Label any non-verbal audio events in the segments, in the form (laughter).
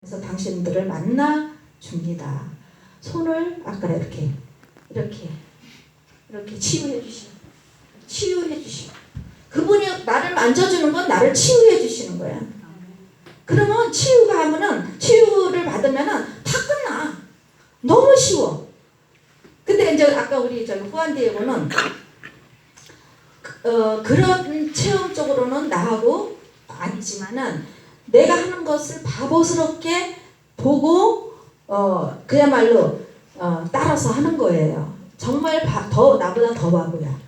그래서 당신들을 만나 줍니다. 손을 아까 이렇게 이렇게 이렇게 치유해 주시고 치유해 주시고 그분이 나를 만져주는 건 나를 치유해 주시는 거야. 그러면 치유가 하면은 치유를 받으면은 다 끝나. 너무 쉬워. 근데 이제 아까 우리 저기 후한디에고는 어, 그런 체험적으로는 나하고 아니지만은 내가 하는 것을 바보스럽게 보고 어 그야말로 어, 따라서 하는 거예요. 정말 바, 더 나보다 더 바보야.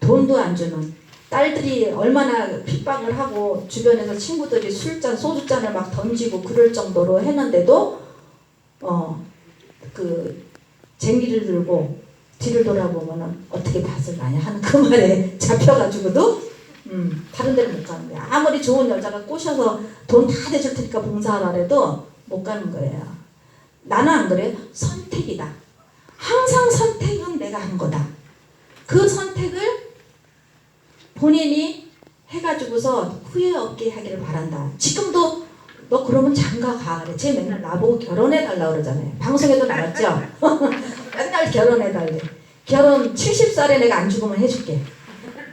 돈도 안 주는 딸들이 얼마나 핍박을 하고 주변에서 친구들이 술잔 소주잔을 막 던지고 그럴 정도로 했는데도 어그 쟁기를 들고 뒤를 돌아보면은 어떻게 밭을 가냐 하는 그 말에 (laughs) 잡혀가지고도 음, 다른 데를 못 가는 거야. 아무리 좋은 여자가 꼬셔서 돈 다 대줄 테니까 봉사하라 해도 못 가는 거예요. 나는 안 그래. 선택이다. 항상 선택은 내가 한 거다. 그 선택을 본인이 해가지고서 후회 없게 하기를 바란다. 지금도 너 그러면 장가 가 그래. 쟤 맨날 나보고 결혼해 달라 그러잖아요. 방송에도 나왔죠. (laughs) 맨날 결혼해 달래. 결혼 70살에 내가 안 죽으면 해줄게.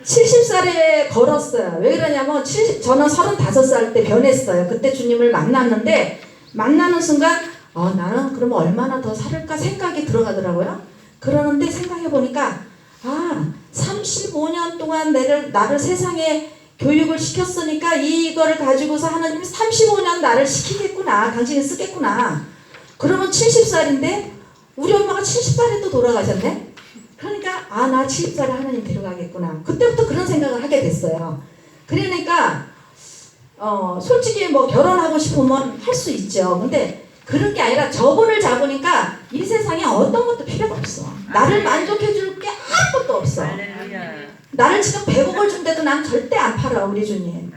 70살에 걸었어요. 왜 그러냐면 70, 저는 35살 때 변했어요. 그때 주님을 만났는데 만나는 순간 어, 나는 그러면 얼마나 더 살을까 생각이 들어가더라고요. 그러는데 생각해 보니까 아 35년 동안 나를 나를 세상에 교육을 시켰으니까 이거를 가지고서 하나님이 35년 나를 시키겠구나. 당신이 쓰겠구나. 그러면 70살인데 우리 엄마가 70살에 또 돌아가셨네. 그러니까 아나 70살에 하나님 데려가겠구나. 그때부터 그런 생각을 하게 됐어요. 그러니까 어 솔직히 뭐 결혼하고 싶으면 할 수 있죠. 근데 그런 게 아니라 저분을 잡으니까 이 세상에 어떤 것도 필요가 없어. 나를 만족해 줄 게 아무것도 없어. 나를 지금 100억을 준대도 난 절대 안 팔아 우리 주님.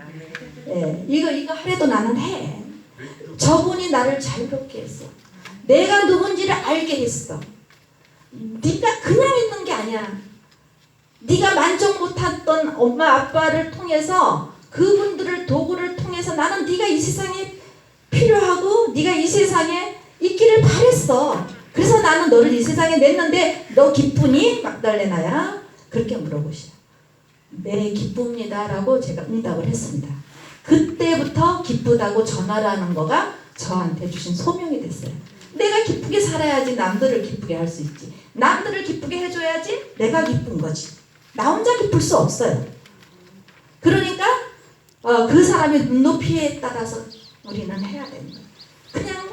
예, 이거 이거 하래도 나는 해. 저분이 나를 자유롭게 했어. 내가 누군지를 알게 했어. 네가 그냥 있는 게 아니야. 네가 만족 못했던 엄마 아빠를 통해서 그분들을 도구를 통해서 나는 네가 이 세상에 필요하고 네가 이 세상에 있기를 바랬어. 그래서 나는 너를 이 세상에 냈는데 너 기쁘니? 막달레나야? 그렇게 물어보시오. 네, 기쁩니다 라고 제가 응답을 했습니다. 그때부터 기쁘다고 전하라는 거가 저한테 주신 소명이 됐어요. 내가 기쁘게 살아야지 남들을 기쁘게 할 수 있지. 남들을 기쁘게 해줘야지 내가 기쁜 거지. 나 혼자 기쁠 수 없어요. 그러니까 어, 그 사람의 눈높이에 따라서 우리는 해야 되는 거예요. 그냥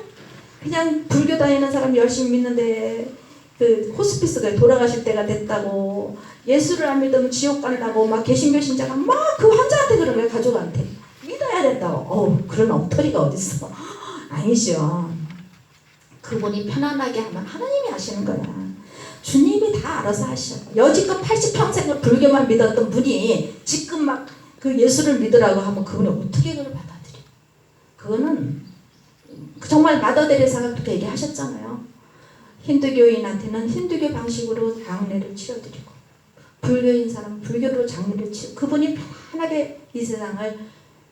그냥 불교 다니는 사람 열심히 믿는데 그 호스피스가 돌아가실 때가 됐다고 예수를 안 믿으면 지옥 간다고 막 개신교 신자가 막 그 환자한테 그런 거예요 가족한테 믿어야 된다고 어우 그런 엉터리가 어딨어 아니죠 그분이 편안하게 하면 하나님이 하시는 거야. 주님이 다 알아서 하셔. 여지껏 80평생을 불교만 믿었던 분이 지금 막 그 예수를 믿으라고 하면 그분이 어떻게 그걸 받아들여? 그거는 정말 마더데레사가 그렇게 얘기하셨잖아요. 힌두교인한테는 힌두교 방식으로 장례를 치러드리고 불교인 사람 불교로 장례를 치르 그분이 편하게 이 세상을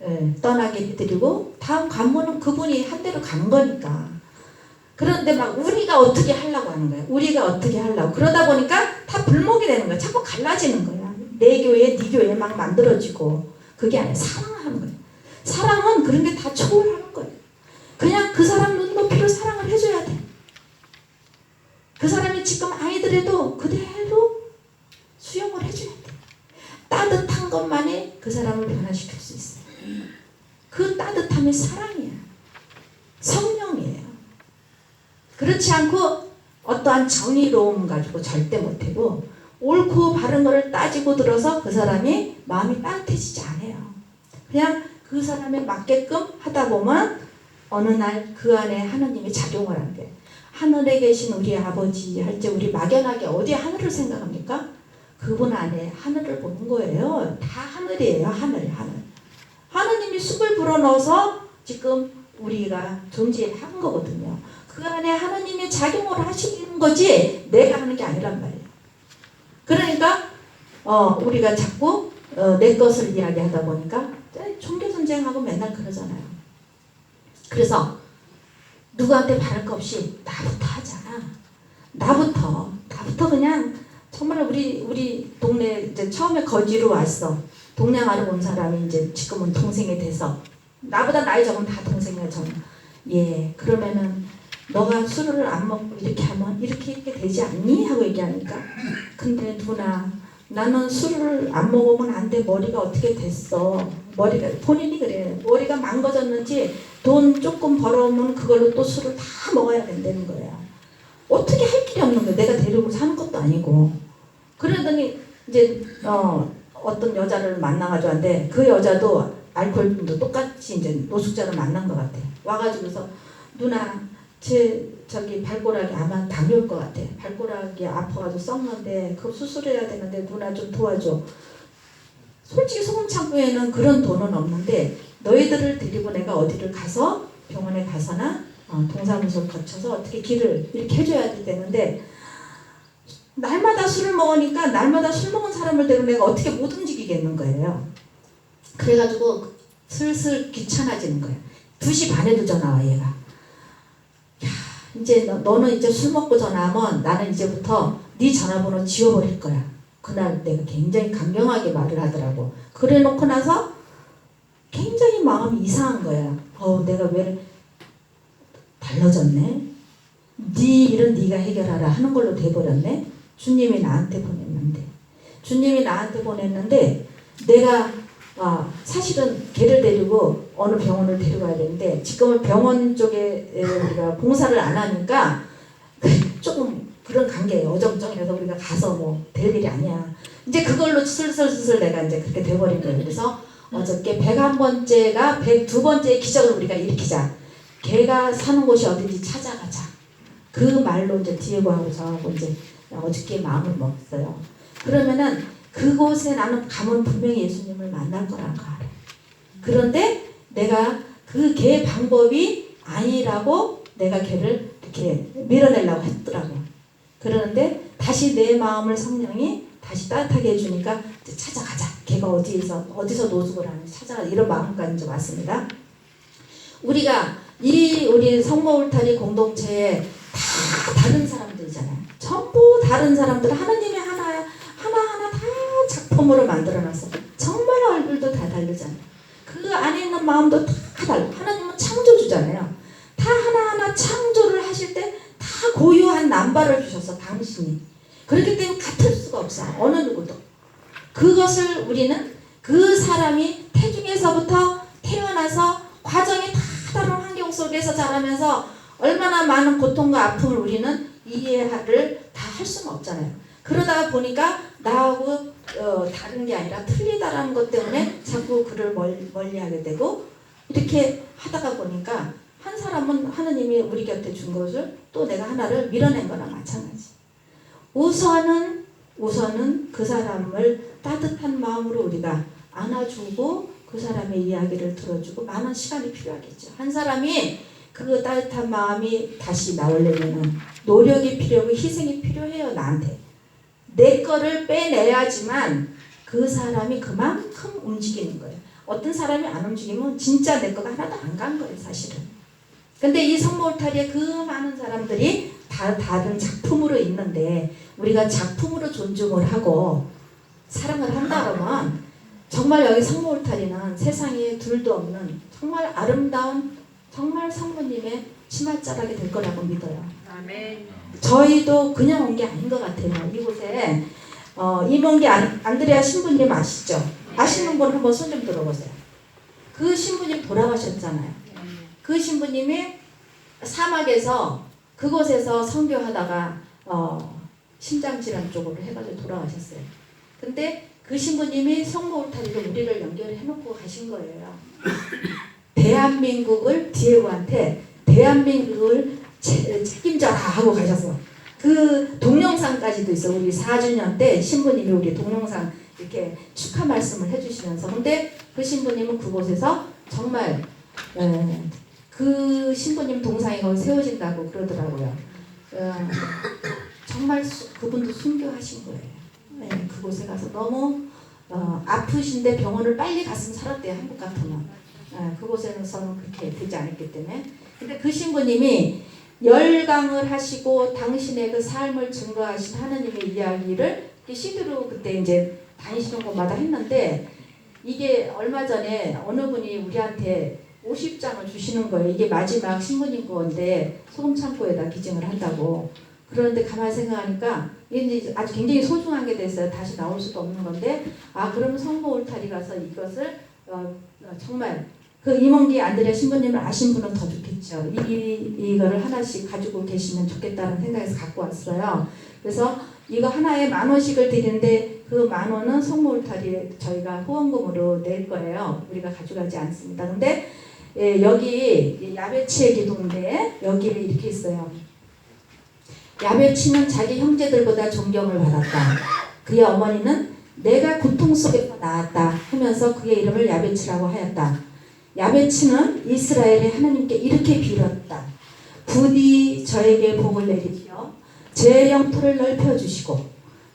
예, 떠나게 해드리고 다음 관문은 그분이 한 대로 가는 거니까 그런데 막 우리가 어떻게 하려고 하는 거야 우리가 어떻게 하려고 그러다 보니까 다 불목이 되는 거야 자꾸 갈라지는 거야 내 교회 네 교회 막 만들어지고 그게 아니라 사랑하는 거야 사랑은 그런 게 다 초월하는 거예요 그냥 그 사람 눈높이로 사랑을 해줘야 돼 그 사람이 지금 아이들에도 그대로 수용을 해줘야 돼. 따뜻한 것만이 그 사람을 변화시킬 수 있어. 그 따뜻함이 사랑이야. 성령이에요. 그렇지 않고 어떠한 정의로움 가지고 절대 못하고 옳고 바른 거를 따지고 들어서 그 사람이 마음이 따뜻해지지 않아요. 그냥 그 사람에 맞게끔 하다 보면 어느 날 그 안에 하나님이 작용을 한대. 하늘에 계신 우리 아버지 할 때 우리 막연하게 어디 하늘을 생각합니까? 그분 안에 하늘을 보는 거예요. 다 하늘이에요. 하늘, 하늘. 하느님이 숲을 불어넣어서 지금 우리가 존재한 거거든요. 그 안에 하느님이 작용을 하시는 거지 내가 하는 게 아니란 말이에요. 그러니까 어, 우리가 자꾸 어, 내 것을 이야기하다 보니까 종교 전쟁하고 맨날 그러잖아요. 그래서 누구한테 바랄 거 없이 나부터 하자. 나부터 나부터 그냥 정말 우리 우리 동네 이제 처음에 거지로 왔어. 동양하러 온 사람이 이제 지금은 동생이 돼서 나보다 나이 적으면 다 동생이야 저는. 예 그러면은 너가 술을 안 먹고 이렇게 하면 이렇게 이렇게 되지 않니? 하고 얘기하니까 근데 누나 나는 술을 안 먹으면 안 돼. 머리가 어떻게 됐어? 머리가 본인이 그래. 머리가 망가졌는지 돈 조금 벌어오면 그걸로 또 술을 다 먹어야 된다는 거야. 어떻게 할 길이 없는 거야. 내가 데리고 사는 것도 아니고. 그러더니 이제 어 어떤 여자를 만나가지고 한데 그 여자도 알코올도 똑같이 이제 노숙자를 만난 것 같아. 와가지고서 누나 제 저기 발가락이 아마 당뇨일 것 같아. 발가락이 아파가지고 썩는데 그거 수술해야 되는데 누나 좀 도와줘. 솔직히 소금 창고에는 그런 돈은 없는데 너희들을 데리고 내가 어디를 가서 병원에 가서나 어, 동사무소를 거쳐서 어떻게 길을 이렇게 해줘야 되는데 날마다 술을 먹으니까 날마다 술 먹은 사람을 데리고 내가 어떻게 못 움직이겠는 거예요. 그래가지고 슬슬 귀찮아지는 거예요. 2시 반에도 전화 와 얘가. 이제 너, 너는 이제 술 먹고 전화하면 나는 이제부터 네 전화번호 지워버릴 거야. 그날 내가 굉장히 강경하게 말을 하더라고. 그래 놓고 나서 굉장히 마음이 이상한 거야. 어, 내가 왜 달라졌네? 네 일은 네가 해결하라 하는 걸로 돼버렸네. 주님이 나한테 보냈는데, 주님이 나한테 보냈는데 내가 아, 사실은 걔를 데리고 어느 병원을 데려가야 되는데 지금은 병원 쪽에 에, 우리가 봉사를 안 하니까 (laughs) 조금 그런 관계에 어정쩡해서 우리가 가서 뭐 될 일이 아니야. 이제 그걸로 슬슬슬슬 내가 이제 그렇게 돼버린 거예요. 그래서 어저께 101번째가 102번째의 기적을 우리가 일으키자. 걔가 사는 곳이 어딘지 찾아가자. 그 말로 이제 디에고하고 저하고 이제 어저께 마음을 먹었어요. 그러면은 그곳에 나는 가면 분명히 예수님을 만날 거라는 거 알아요. 그런데 내가 그걔 방법이 아니라고 내가 걔를 이렇게 밀어내려고 했더라고. 그러는데 다시 내 마음을 성령이 다시 따뜻하게 해주니까 찾아가자. 걔가 어디에서 어디서 노숙을 하는지 찾아가자. 이런 마음까지 이제 왔습니다. 우리가 이 우리 성모 울타리 공동체에 다 다른 사람들이잖아요. 전부 다른 사람들 다 작품으로 만들어놨어. 정말 얼굴도 다 다르잖아요. 그 안에 있는 마음도 다 달라. 하나님은 창조주잖아요. 다 하나하나 창조를 하실 때 다 고유한 남발을 주셔서 당신이. 그렇기 때문에 같을 수가 없어. 어느 누구도. 그것을 우리는 그 사람이 태중에서부터 태어나서 과정이 다 다른 환경 속에서 자라면서 얼마나 많은 고통과 아픔을 우리는 이해를 다 할 수는 없잖아요. 그러다가 보니까 나하고 어, 다른 게 아니라 틀리다라는 것 때문에 자꾸 그를 멀, 멀리하게 되고 이렇게 하다가 보니까 한 사람은 하느님이 우리 곁에 준 것을 또 내가 하나를 밀어낸 거나 마찬가지. 우선은 우선은 그 사람을 따뜻한 마음으로 우리가 안아주고 그 사람의 이야기를 들어주고 많은 시간이 필요하겠죠. 한 사람이 그 따뜻한 마음이 다시 나오려면 노력이 필요하고 희생이 필요해요 나한테. 내 거를 빼내야지만 그 사람이 그만큼 움직이는 거예요. 어떤 사람이 안 움직이면 진짜 내 거가 하나도 안 간 거예요 사실은. 근데 이 성모 울타리에 그 많은 사람들이 다 다른 작품으로 있는데 우리가 작품으로 존중을 하고 사랑을 한다 그러면 정말 여기 성모 울타리는 세상에 둘도 없는 정말 아름다운 정말 성모님의 치맛자락이 될 거라고 믿어요. 아멘. 저희도 그냥 온 게 아닌 것 같아요. 이곳에 어, 이몽기 안, 안드레아 신부님 아시죠? 아시는 분 한번 손 좀 들어보세요. 그 신부님 돌아가셨잖아요. 그 신부님이 사막에서 그곳에서 선교하다가 어, 심장질환 쪽으로 해가지고 돌아가셨어요. 근데 그 신부님이 성모 울타리로 우리를 연결해 놓고 가신 거예요. (coughs) 대한민국을 디에고한테 대한민국을 체- 책임져라 하고 가셔서 그 동영상까지도 있어 우리 4주년 때 신부님이 우리 동영상 이렇게 축하 말씀을 해주시면서 근데 그 신부님은 그곳에서 정말 에, 그 신부님 동상이 거기 세워진다고 그러더라고요. 어, 정말 수- 그분도 순교하신 거예요. 네, 그곳에 가서 너무 어, 아프신데 병원을 빨리 갔으면 살았대요 한국 같으면. 예, 그곳에서는 그렇게 되지 않았기 때문에 근데 그 신부님이 열강을 하시고 당신의 그 삶을 증거하신 하나님의 이야기를 CD로 그때 이제 다니시는 곳마다 했는데 이게 얼마 전에 어느 분이 우리한테 50장을 주시는 거예요. 이게 마지막 신부님 건데 소금 창고에다 기증을 한다고. 그런데 가만히 생각하니까 이제 아주 굉장히 소중한 게 됐어요. 다시 나올 수도 없는 건데 아 그러면 성모 울타리 가서 이것을 어, 어, 정말 그 임원기 안드레 신부님을 아신 분은 더 좋겠죠. 이 이거를 하나씩 가지고 계시면 좋겠다는 생각에서 갖고 왔어요. 그래서 이거 하나에 만 원씩을 드리는데 그 만 원은 성모 울타리에 저희가 후원금으로 낼 거예요. 우리가 가져가지 않습니다. 근데 예, 여기 야베치의 기도인데 여기에 이렇게 있어요. 야베치는 자기 형제들보다 존경을 받았다. 그의 어머니는 내가 고통 속에서 나았다 하면서 그의 이름을 야베치라고 하였다. 야베치는 이스라엘의 하나님께 이렇게 빌었다. 부디 저에게 복을 내리시어 제 영토를 넓혀주시고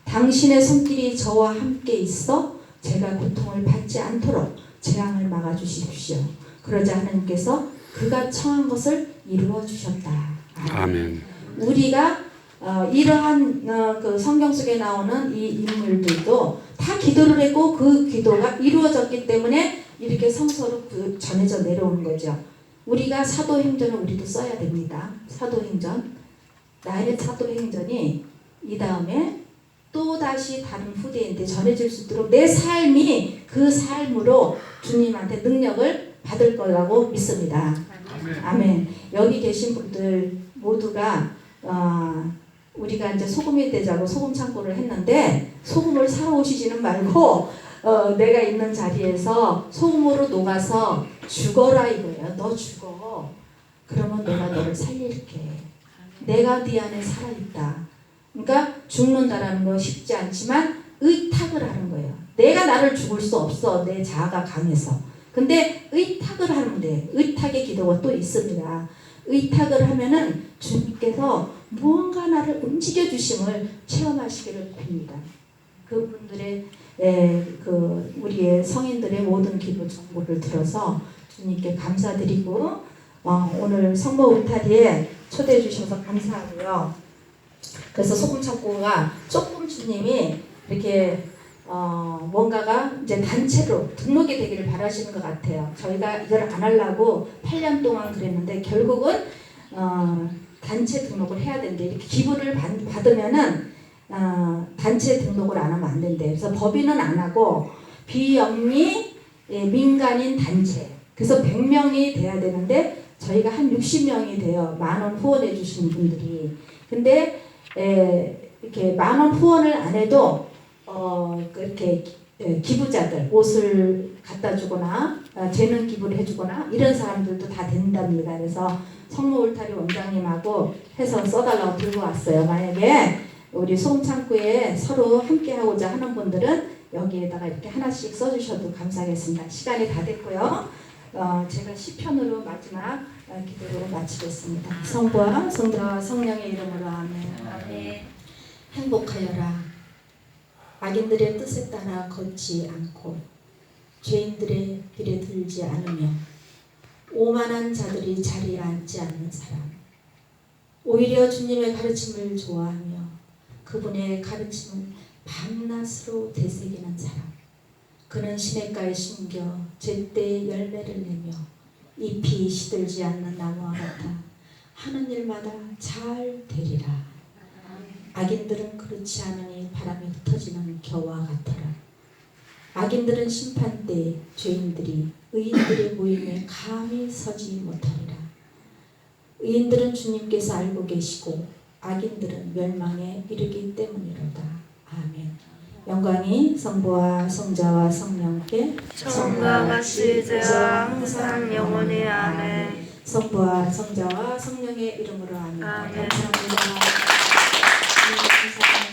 당신의 손길이 저와 함께 있어 제가 고통을 받지 않도록 재앙을 막아주십시오. 그러자 하나님께서 그가 청한 것을 이루어 주셨다. 아멘. 우리가 어, 이러한 어, 그 성경 속에 나오는 이 인물들도 다 기도를 했고 그 기도가 이루어졌기 때문에 이렇게 성서로 그 전해져 내려오는 거죠. 우리가 사도행전을 우리도 써야 됩니다. 사도행전 나의 사도행전이 이 다음에 또 다시 다른 후대인데 전해질 수 있도록 내 삶이 그 삶으로 주님한테 능력을 받을 거라고 믿습니다. 아멘. 여기 계신 분들 모두가 어, 우리가 이제 소금이 되자고 소금 창고를 했는데 소금을 사러 오시지는 말고 어, 내가 있는 자리에서 소금으로 녹아서 죽어라 이거예요. 너 죽어. 그러면 내가 너를 살릴게. 내가 네 안에 살아있다. 그러니까 죽는다라는 거 쉽지 않지만 의탁을 하는 거예요. 내가 나를 죽을 수 없어. 내 자아가 강해서. 근데 의탁을 돼. 의탁의 기도가 또 있습니다. 의탁을 하면은 주님께서 무언가 나를 움직여 주심을 체험하시기를 빕니다. 그분들의 에, 그 우리의 성인들의 모든 기도 정보를 들어서 주님께 감사드리고 어, 오늘 성모 울타리에 초대해 주셔서 감사하고요. 그래서 소금 창고가 조금 주님이 이렇게 어, 뭔가가 이제 단체로 등록이 되기를 바라시는 것 같아요. 저희가 이걸 안 하려고 8년 동안 그랬는데 결국은 어, 단체 등록을 해야 된대. 이렇게 기부를 받, 받으면은 어, 단체 등록을 안 하면 안 된대. 그래서 법인은 안 하고 비영리 예, 민간인 단체. 그래서 100명이 돼야 되는데 저희가 한 60명이 돼요. 만 원 후원해 주시는 분들이. 근데 에, 이렇게 만 원 후원을 안 해도 어, 그렇게 예, 기부자들 옷을 갖다 주거나 어, 재능 기부를 해주거나 이런 사람들도 다 된답니다. 그래서 성모 울타리 원장님하고 해서 써달라고 들고 왔어요. 만약에 우리 소금창고에 서로 함께 하고자 하는 분들은 여기에다가 이렇게 하나씩 써주셔도 감사하겠습니다. 시간이 다 됐고요. 어, 제가 시편으로 마지막 어, 기도로 마치겠습니다. 성부와 성자와 성령의 이름으로 아멘. 행복하여라. 악인들의 뜻에 따라 걷지 않고 죄인들의 길에 들지 않으며 오만한 자들이 자리에 앉지 않는 사람 오히려 주님의 가르침을 좋아하며 그분의 가르침을 밤낮으로 되새기는 사람 그는 시냇가에 심겨 제때 열매를 내며 잎이 시들지 않는 나무와 같아 하는 일마다 잘 되리라 악인들은 그렇지 않으니 바람에 흩어지는 겨와 같아라. 악인들은 심판 때 죄인들이 의인들의 모임에 감히 서지 못하리라. 의인들은 주님께서 알고 계시고 악인들은 멸망에 이르기 때문이로다. 아멘. 영광이 성부와 성자와 성령께 처음과 같이 이제와 항상 영원히 아멘. 성부와 성자와 성령의 이름으로 아멘. 아멘. 감사합니다. 네, 감사합니다.